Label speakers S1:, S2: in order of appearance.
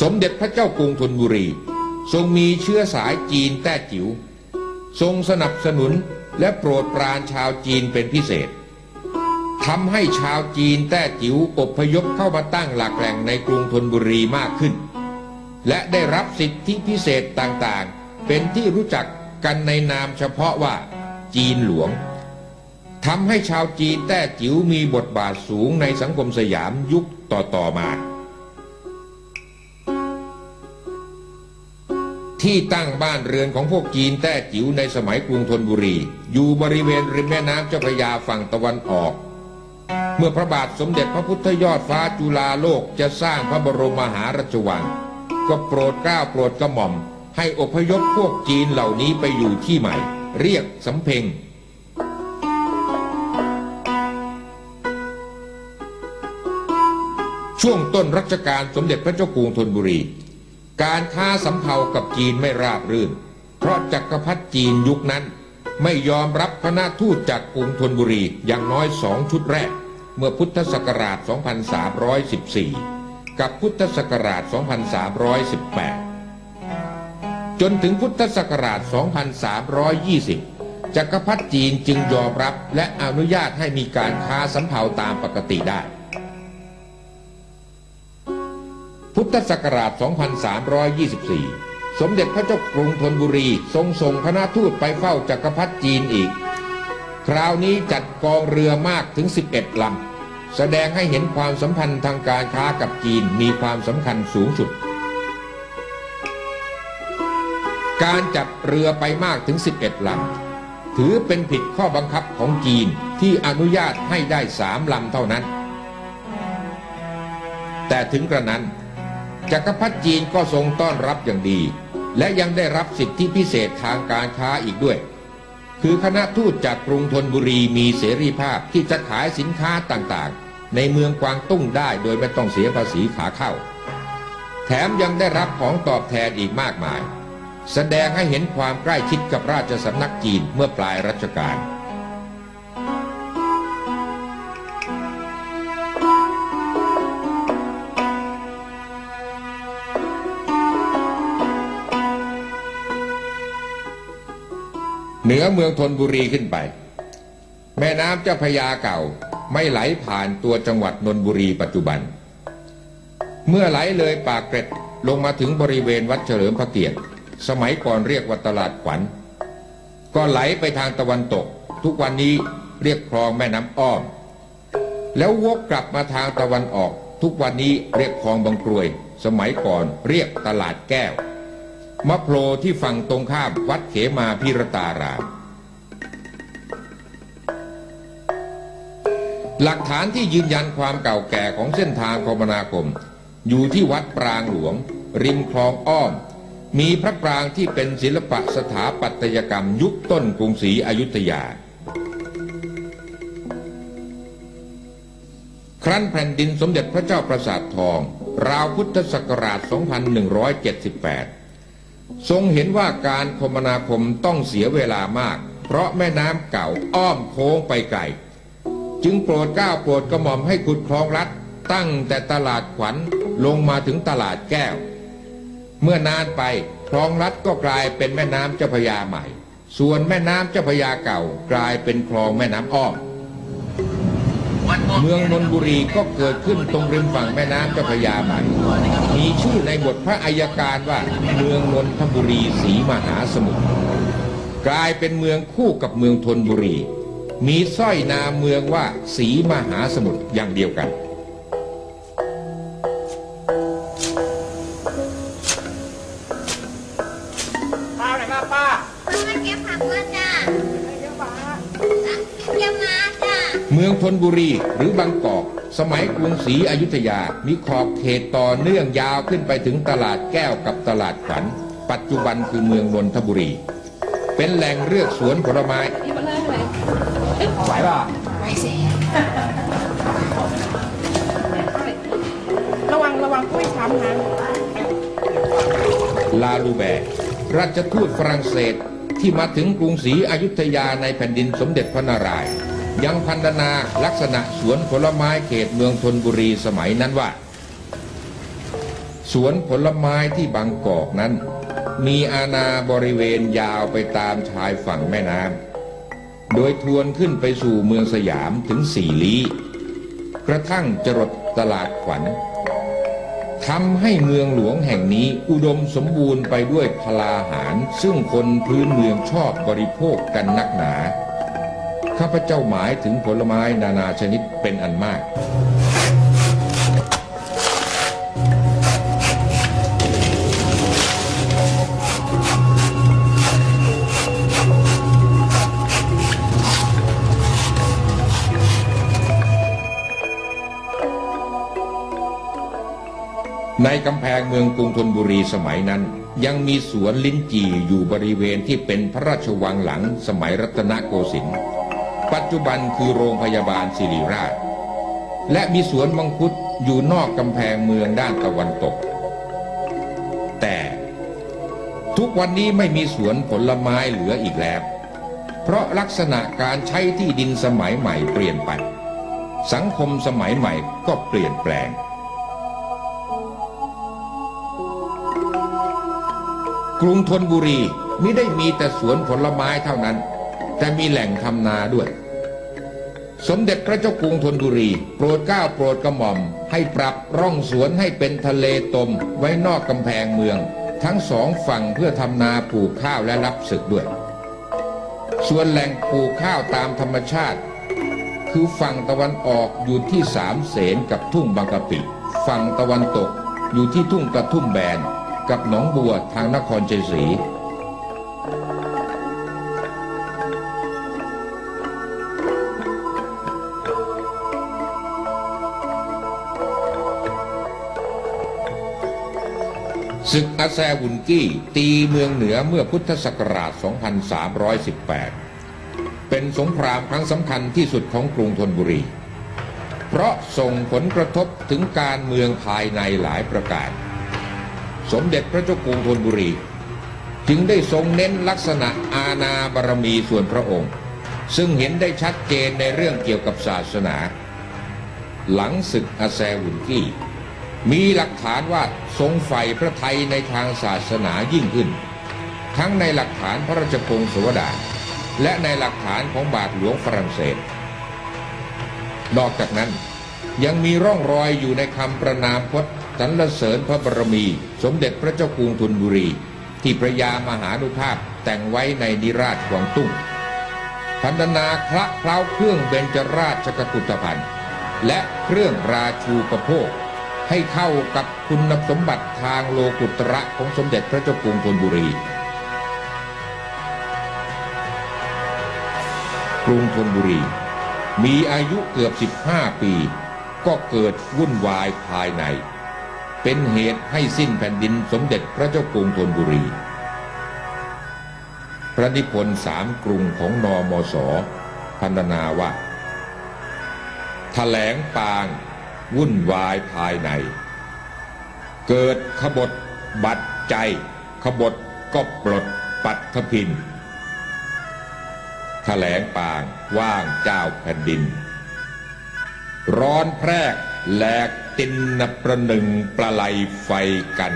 S1: สมเด็จพระเจ้ากรุงธนบุรี ทรงมีเชื้อสายจีนแต้จิ๋วทรงสนับสนุนและโปรดปรานชาวจีนเป็นพิเศษทำให้ชาวจีนแต้จิ๋วอพยพเข้ามาตั้งหลักแหล่งในกรุงธนบุรีมากขึ้น และได้รับสิทธิพิเศษต่างๆ เป็นที่รู้จักกันในนามเฉพาะว่า จีนหลวงทำให้ชาวจีนแต้จิ๋วมีบทบาทสูงในสังคมสยามยุคต่อๆมา ที่ตั้งบ้านเรือนของพวกจีนแต้จิ๋วในสมัยกรุงธนบุรี อยู่บริเวณริมแม่น้ำเจ้าพระยาฝั่งตะวันออก เมื่อพระบาทสมเด็จพระพุทธยอดฟ้าจุฬาโลกจะสร้างพระบรมมหาราชวัง ก็โปรดเกล้าโปรดกระหม่อม ให้อพยพพวกจีนเหล่านี้ไปอยู่ที่ใหม่ เรียกสำเพ็งช่วงต้นรัชกาลสมเด็จพระเจ้ากรุงธนบุรี การค้าสำเภากับจีนไม่ราบรื่น เพราะจักรพรรดิจีนยุคนั้น ไม่ยอมรับคณะทูตจากกรุงธนบุรีอย่างน้อยสองชุดแรก เมื่อพุทธศักราช 2314 กับพุทธศักราช 2318 จนถึงพุทธศักราช 2320 จักรพรรดิจีนจึงยอมรับและอนุญาตให้มีการค้าสำเภาตามปกติได้ พุทธศักราช 2324 สมเด็จพระเจ้ากรุงธนบุรี ทรงส่งคณะทูตไปเฝ้าจักรพรรดิจีนอีก คราวนี้จัดกองเรือมากถึง 11 ลำ แสดงให้เห็นความสัมพันธ์ทางการค้ากับจีนมีความสำคัญสูงสุด การจัดเรือไปมากถึง 11 ลำ ถือเป็นผิดข้อบังคับของจีนที่อนุญาตให้ได้สามลำเท่านั้น แต่ถึงกระนั้น จักรพรรดิจีนก็ทรงต้อนรับอย่างดี และยังได้รับสิทธิพิเศษทางการค้าอีกด้วย คือคณะทูตจากกรุงธนบุรีมีเสรีภาพที่จะขายสินค้าต่างๆ ในเมืองกวางตุ้งได้โดยไม่ต้องเสียภาษีขาเข้า แถมยังได้รับของตอบแทนอีกมากมาย แสดงให้เห็นความใกล้ชิดกับราชสำนักจีนเมื่อปลายรัชกาล เหนือเมืองธนบุรีขึ้นไป แม่น้ำเจ้าพยาเก่าไม่ไหลผ่านตัวจังหวัดนนบุรีปัจจุบัน เมื่อไหลเลยปากเกร็ดลงมาถึงบริเวณวัดเฉลิมพระเกียรติ สมัยก่อนเรียกว่าตลาดขวัญ ก็ไหลไปทางตะวันตก ทุกวันนี้เรียกคลองแม่น้ำอ้อม แล้ววกกลับมาทางตะวันออก ทุกวันนี้เรียกคลองบางกรวย สมัยก่อนเรียกตลาดแก้ว มะโพลที่ฝั่งตรงข้ามวัดเขมาพิรตาราม หลักฐานที่ยืนยันความเก่าแก่ของเส้นทางคมนาคม อยู่ที่วัดปรางหลวง ริมคลองอ้อม มีพระปรางที่เป็นศิลปะสถาปัตยกรรมยุคต้นกรุงศรีอยุธยา ครั้นแผ่นดินสมเด็จพระเจ้าประสาททอง ราวพุทธศักราช 2178 ทรงเห็นว่าการคมนาคมต้องเสียเวลามาก เพราะแม่น้ำเก่าอ้อมโค้งไปไกล จึงโปรดก้าวโปรดกระหม่อมให้ขุดคลองลัด ตั้งแต่ตลาดขวัญลงมาถึงตลาดแก้ว เมื่อนานไปคลองลัดก็กลายเป็นแม่น้ำเจ้าพยาใหม่ ส่วนแม่น้ำเจ้าพยาเก่ากลายเป็นคลองแม่น้ำอ้อม เมืองนนบุรีก็เกิดขึ้นตรงริมฝั่งแม่น้ำเจ้าพระยาใหม่ มีชื่อในบทพระอัยการว่า เมืองนนทบุรีศรีมหาสมุทรกลายเป็นเมืองคู่กับเมืองทนบุรี มีสร้อยนามเมืองว่าศรีมหาสมุทรอย่างเดียวกัน
S2: มื
S1: องธนบุรีหรือบางกอก สมัยกรุงศรีอยุธยา มีขอบเขตต่อเนื่องยาวขึ้นไปถึงตลาดแก้วกับตลาดขวัญ ปัจจุบันคือเมืองนนทบุรี เป็นแหล่งเลือกสวนผลไม้
S3: ไหวป่ะ
S4: ระวังระวังกุ้ยช้ำนะ
S1: ลาลูแบร์ราชทูตฝรั่งเศสที่มาถึงกรุงศรีอยุธยาในแผ่นดินสมเด็จพระนารายณ์ ยังพันธนาลักษณะสวนผลไม้เขตเมืองธนบุรีสมัยนั้นว่าสสวนผลไม้ที่บางกอกนั้น มีอาณาบริเวณยาวไปตามชายฝั่งแม่น้ำโดยทวนขึ้นไปสู่เมืองสยามถึงสี่ลี้กระทั่งจรดตลาดขวัญทำให้เมืองหลวงแห่งนี้อุดมสมบูรณ์ไปด้วยพลาหาร ซึ่งคนพื้นเมืองชอบบริโภคกันนักหนา ข้าพเจ้าหมายถึงผลไม้นานาชนิดเป็นอันมากในกำแพงเมืองกรุงธนบุรีสมัยนั้น ยังมีสวนลิ้นจี่อยู่บริเวณที่เป็นพระราชวังหลังสมัยรัตนโกสินทร์ ปัจจุบันคือโรงพยาบาลศิริราช และมีสวนมังคุดอยู่นอกกำแพงเมืองด้านตะวันตก แต่ทุกวันนี้ไม่มีสวนผลไม้เหลืออีกแล้ว เพราะลักษณะการใช้ที่ดินสมัยใหม่เปลี่ยนไป สังคมสมัยใหม่ก็เปลี่ยนแปลงกรุงธนบุรีไม่ได้มีแต่สวนผลไม้เท่านั้น แต่มีแหล่งทำนาด้วย สมเด็จพระเจ้ากรุงธนบุรี โปรดเกล้าโปรดกระหม่อม ให้ปรับร่องสวนให้เป็นทะเลตมไว้นอกกำแพงเมือง ทั้งสองฝั่งเพื่อทำนาปลูกข้าวและรับศึกด้วย ส่วนแหล่งปลูกข้าวตามธรรมชาติ คือฝั่งตะวันออกอยู่ที่สามเสนกับทุ่งบางกะปิ ฝั่งตะวันตกอยู่ที่ทุ่งกระทุ่มแบนกับหนองบัวทางนครชัยศรี ศึกอาแซวุนกี้ ตีเมืองเหนือเมื่อพุทธศักราช 2318 เป็นสงครามครั้งสำคัญที่สุดของกรุงธนบุรี เพราะส่งผลกระทบถึงการเมืองภายในหลายประการ สมเด็จพระเจ้ากรุงธนบุรี จึงได้ทรงเน้นลักษณะอาณาบารมีส่วนพระองค์ ซึ่งเห็นได้ชัดเจนในเรื่องเกี่ยวกับศาสนา หลังศึกอาแซวุนกี้ มีหลักฐานว่าทรงใฝ่พระไทยในทางศาสนายิ่งขึ้น ทั้งในหลักฐานพระราชพงศวดารและในหลักฐานของบาทหลวงฝรั่งเศส นอกจากนั้นยังมีร่องรอยอยู่ในคำประนามพจน์สรรเสริญพระบรมี สมเด็จพระเจ้ากรุงธนบุรี ที่พระยามหานุภาพแต่งไว้ในนิราชกวางตุ้งพันธนาคละเคล้าเครื่องเบญจราชกกุฏภัณฑ์และเครื่องราชูประโภค ให้เข้ากับคุณสมบัติทางโลกุตระของสมเด็จพระเจ้ากรุงธนบุรี กรุงธนบุรี มีอายุเกือบ 15 ปี ก็เกิดวุ่นวายภายใน เป็นเหตุให้สิ้นแผ่นดินสมเด็จพระเจ้ากรุงธนบุรี พระนิพนธ์สามกรุงของนอมศพันนาว่าแถลงปาง วุ่นวายภายใน เกิดขบฏบัดใจ ขบฏก็ปลดปัทพินแถลงปางว่างเจ้าแผ่นดิน ร้อนแพรกแหลกตินนประหนึ่งประไลไฟกัน